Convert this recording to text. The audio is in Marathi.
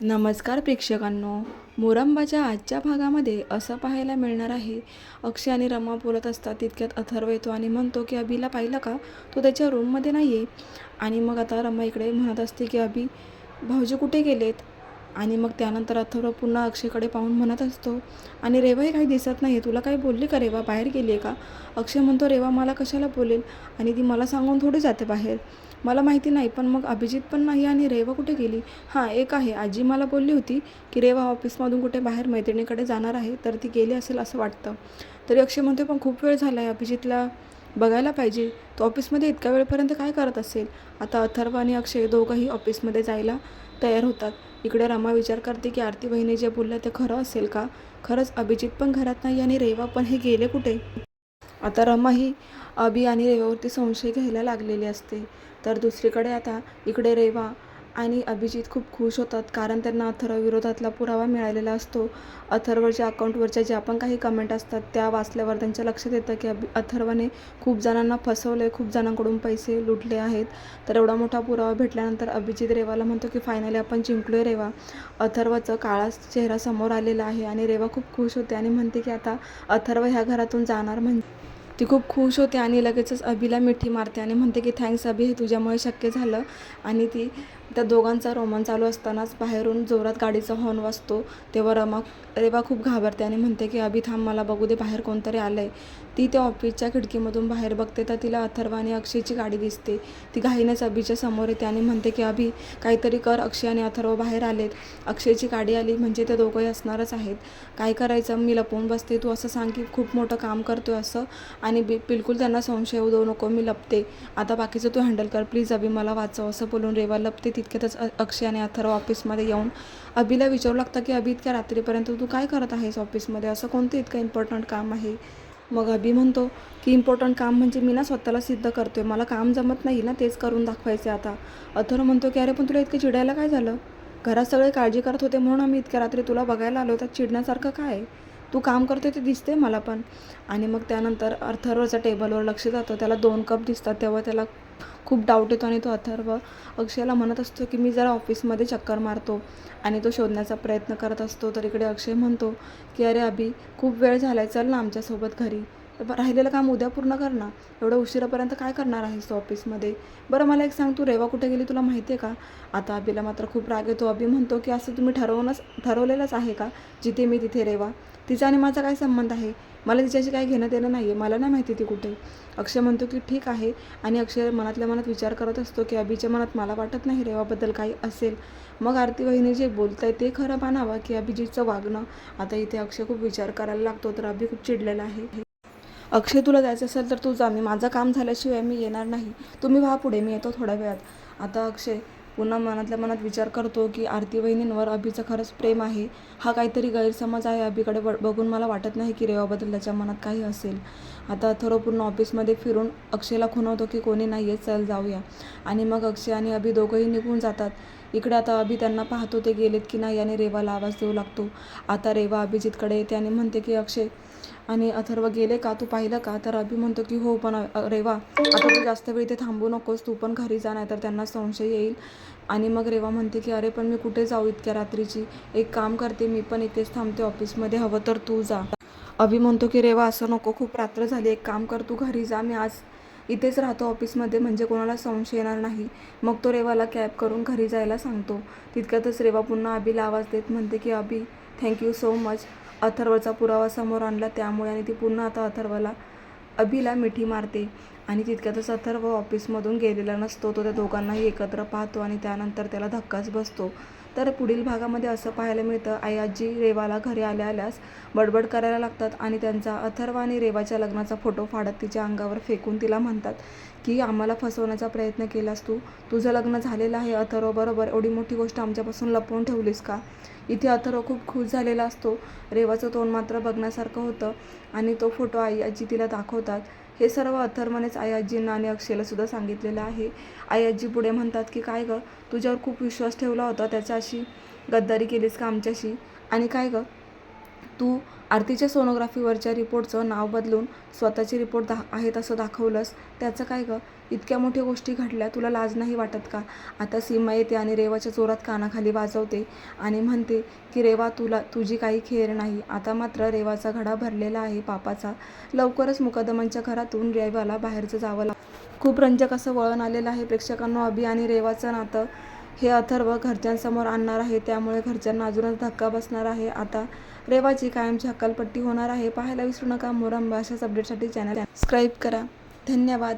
नमस्कार प्रेक्षकांनो. मोरंबाच्या आजच्या भागामध्ये असं पाहायला मिळणार आहे. अक्षय आणि रमा बोलत असतात तितक्यात अथर्व येतो आणि म्हणतो की अभिला पाहिलं का? तो त्याच्या रूममध्ये नाही आहे आणि मग आता रमा इकडे म्हणत असते की अभि भाऊजी कुठे गेलेत? आणि मग त्यानंतर अथर्व पुन्हा अक्षयकडे पाहून म्हणत असतो आणि रेवाही काही दिसत नाही तुला काही बोलली का रेवा? बाहेर गेली आहे का? अक्षय म्हणतो रेवा मला कशाला बोलेल? आणि ती मला सांगून थोडी जाते बाहेर. मला माहिती नाही पण मग अभिजित पण नाही आणि रेवा कुठे गेली? हां एक आहे. आजी मला बोलली होती की रेवा ऑफिसमधून कुठे बाहेर मैत्रिणीकडे जाणार आहे तर ती गेली असेल असं वाटतं. तरी अक्षय म्हणतो पण खूप वेळ झाला आहे अभिजितला बघायला पाहिजे. तो ऑफिसमध्ये इतक्या वेळपर्यंत काय करत असेल? आता अथर्व आणि अक्षय दोघंही ऑफिसमध्ये जायला तयार होतात. इकडे रमा विचार करते की आरती बहिणी जे बोलल्या ते खरं असेल का? खरंच अभिजित पण घरात नाही आणि रेवा पण हे गेले कुठे? आता रमा ही अभि आणि रेवावरती संशय घ्यायला लागलेली असते. तर दुसरीकडे आता इकडे रेवा आणि अभिजित खूप खुश होतात कारण त्यांना अथर्व विरोधातला पुरावा मिळालेला असतो. अथर्वच्या अकाउंटवरच्या ज्या पण काही कमेंट असतात त्या वाचल्यावर त्यांच्या लक्षात येतं की अभि अथर्वने खूप जणांना फसवलं आहे खूप जणांकडून पैसे लुटले आहेत. तर एवढा मोठा पुरावा भेटल्यानंतर अभिजित रेवाला म्हणतो की फायनली आपण जिंकलो आहे रेवा. अथर्वचं काळा चेहरा समोर आलेला आहे आणि रेवा खूप खुश होते आणि म्हणते की आता अथर्व ह्या घरातून जाणार म्हणजे ती खूप खुश होते आणि लगेचच अभिला मिठी मारते आणि म्हणते की थँक्स अभि हे तुझ्यामुळे शक्य झालं. आणि ती त्या दोघांचा रोमान चालू असतानाच बाहेरून जोरात गाडीचा हॉर्न वाजतो. तेव्हा रमा रेवा खूप घाबरते आणि म्हणते की अभि थांब मला बघू दे बाहेर कोणतरी आलं आहे ती त्या ऑफिसच्या खिडकीमधून बाहेर बघते तर तिला अथर्व आणि अक्षयची गाडी दिसते. ती घाईनेच अभिच्या समोर येते आणि म्हणते की अभि काहीतरी कर अक्षय आणि अथर्व बाहेर आलेत. अक्षयची गाडी आली म्हणजे ते दोघंही असणारच आहेत. काय करायचं? मी लपवून बसते. तू असं सांग की खूप मोठं काम करतोय असं आणि बि बिलकुल त्यांना संशय येऊ देऊ नको मी लपते. आता बाकीचं तू हँडल कर. प्लीज अभि मला वाचव असं बोलून रेवा लपते. तितक्यातच अक्षय आणि अथर्व ऑफिसमध्ये येऊन अभिला विचारू लागतं की अभि इतक्या रात्रीपर्यंत तू काय करत आहेस ऑफिसमध्ये? असं कोणतं इतकं इम्पॉर्टंट काम आहे? मग अभि म्हणतो की इम्पॉर्टंट काम म्हणजे मी ना स्वतःला सिद्ध करतोय. मला काम जमत नाही ना तेच करून दाखवायचे आता. अथर्व म्हणतो की अरे पण तुला इतकं चिडायला काय झालं? घरात सगळे काळजी करत होते म्हणून आम्ही इतक्या रात्री तुला बघायला आलो. तर चिडण्यासारखं काय? आहे तू काम करते ते दिसते मला पण. आणि मग त्यानंतर अर्थर्वचा टेबलवर लक्ष जातं. त्याला दोन कप दिसतात. तेव्हा त्याला खूप डाऊट येतो आणि तो अथर्व अक्षयला म्हणत असतो की मी जरा ऑफिसमध्ये चक्कर मारतो आणि तो शोधण्याचा प्रयत्न करत असतो. तर इकडे अक्षय म्हणतो की अरे अभि खूप वेळ झाला आहे चल ना आमच्यासोबत घरी. राहिलेलं काम उद्या पूर्ण कर ना. एवढं उशिरापर्यंत काय करणार आहेस तू ऑफिसमध्ये? बरं मला एक सांग तू रेवा कुठे गेली तुला माहिती आहे का? आता अभिला मात्र खूप राग येतो. अभि म्हणतो की असं तुम्ही ठरवूनच ठरवलेलंच आहे का? जिथे मी तिथे रेवा. तिचा आणि माझा काय संबंध आहे? मला तिच्याशी काही घेणं देणं नाही आहे मला नाही माहिती ती कुठे. अक्षय म्हणतो की ठीक आहे. आणि अक्षय मनातल्या मनात विचार करत असतो की अभिच्या मनात मला वाटत नाही रेवाबद्दल काही असेल. मग आरती वहिनी जे बोलत आहे ते खरं मानावं की अभिजितचं वागणं. आता इथे अक्षय खूप विचार करायला लागतो तर अभि खूप चिडलेला आहे. अक्षय तुला जायचं असेल तर तू जा. मी माझं काम झाल्याशिवाय मी येणार नाही. तुम्ही व्हा पुढे. मी येतो थोड्या वेळात. आता अक्षय पुन्हा मनातल्या मनात विचार करतो की आरती वहिनींवर अभिचं खरंच प्रेम आहे. हा काहीतरी गैरसमज आहे अभिकडे. ब बघून मला वाटत नाही की रेवाबद्दल त्याच्या मनात काही असेल. आता थोडं पूर्ण ऑफिसमध्ये फिरून अक्षयला खुणवतो की कोणी नाही आहे चल जाऊया. आणि मग अक्षय आणि अभि दोघंही निघून जातात. इकडे आता अभि त्यांना पाहतो ते गेलेत की नाही आणि रेवाला आवाज देऊ लागतो. आता रेवा अभिजितकडे येते आणि म्हणते की अक्षय आणि अथर्व गेले का? तू पाहिलं का? तर अभि म्हणतो की हो पण रेवा आता तू जास्त वेळ इथे थांबू नकोस. तू पण घरी जा नाही तर त्यांना संशय येईल. आणि मग रेवा म्हणते की अरे पण मी कुठे जाऊ इतक्या रात्रीची? एक काम करते मी पण इथेच थांबते. ऑफिसमध्ये हवं तर तू जा. अभि म्हणतो की रेवा असं नको. खूप रात्र झाली. एक काम कर तू घरी जा. मी आज इथेच राहतो ऑफिसमध्ये म्हणजे कोणाला संशय येणार नाही. मग तो रेवाला कॅब करून घरी जायला सांगतो. तितक्यातच रेवा पुन्हा अभिला आवाज देत म्हणते की Abhi thank you so much अथर्वचा पुरावा समोर आणला त्यामुळे आणि ती पुन्हा आता अथर्वला अभिला मिठी मारते. आणि तितक्यातच अथर्व ऑफिसमधून गेलेला नसतो तो त्या दोघांनाही एकत्र पाहतो आणि त्यानंतर त्याला धक्काच बसतो. तर पुढील भागामध्ये असं पाहायला मिळतं आई आजी रेवाला घरी आल्या आल्यास बडबड करायला लागतात आणि त्यांचा अथर्व आणि रेवाच्या लग्नाचा फोटो फाडत तिच्या अंगावर फेकून तिला म्हणतात की आम्हाला फसवण्याचा प्रयत्न केलास तू. तुझं लग्न झालेलं आहे अथर्वबरोबर एवढी मोठी गोष्ट आमच्यापासून लपवून ठेवलीस का? इथे अथर्व खूप खुश झालेला असतो. रेवाचं तोंड मात्र बघण्यासारखं होतं आणि तो फोटो आई आजी तिला दाखवतात. हे सर्व अथर्मनेच आयाजींना आणि अक्षयला सुद्धा सांगितलेलं आहे. आई आजी पुढे म्हणतात की काय गं तुझ्यावर खूप विश्वास ठेवला होता त्याच्याशी गद्दारी केलीस का आमच्याशी? आणि काय गं तू आरतीच्या सोनोग्राफीवरच्या रिपोर्टचं नाव बदलून स्वतःची रिपोर्ट दा आहेत असं दाखवलंस. त्याचं काय गं? इतक्या मोठ्या गोष्टी घडल्या तुला लाज नाही वाटत का? आता सीमा येते आणि रेवाच्या जोरात कानाखाली वाजवते आणि म्हणते की रेवा तुला तुझी काही खेर नाही. आता मात्र रेवाचा घडा भरलेला आहे पापाचा. लवकरच मुकदमांच्या घरातून रेवाला बाहेरचं जावं लाग खूप रंजक असं वळण आलेलं आहे प्रेक्षकांनो अभि आणि रेवाचं नातं. हे अथर्व घरच्यांसमोर आणणार आहे. त्यामुळे घरच्यांना अजूनच धक्का बसणार आहे. आता रेवाची कायमची हक्कालपट्टी होणार आहे. पाहायला विसरू नका मोरंबा. अशाच अपडेटसाठी चॅनल सबस्क्राईब करा. धन्यवाद.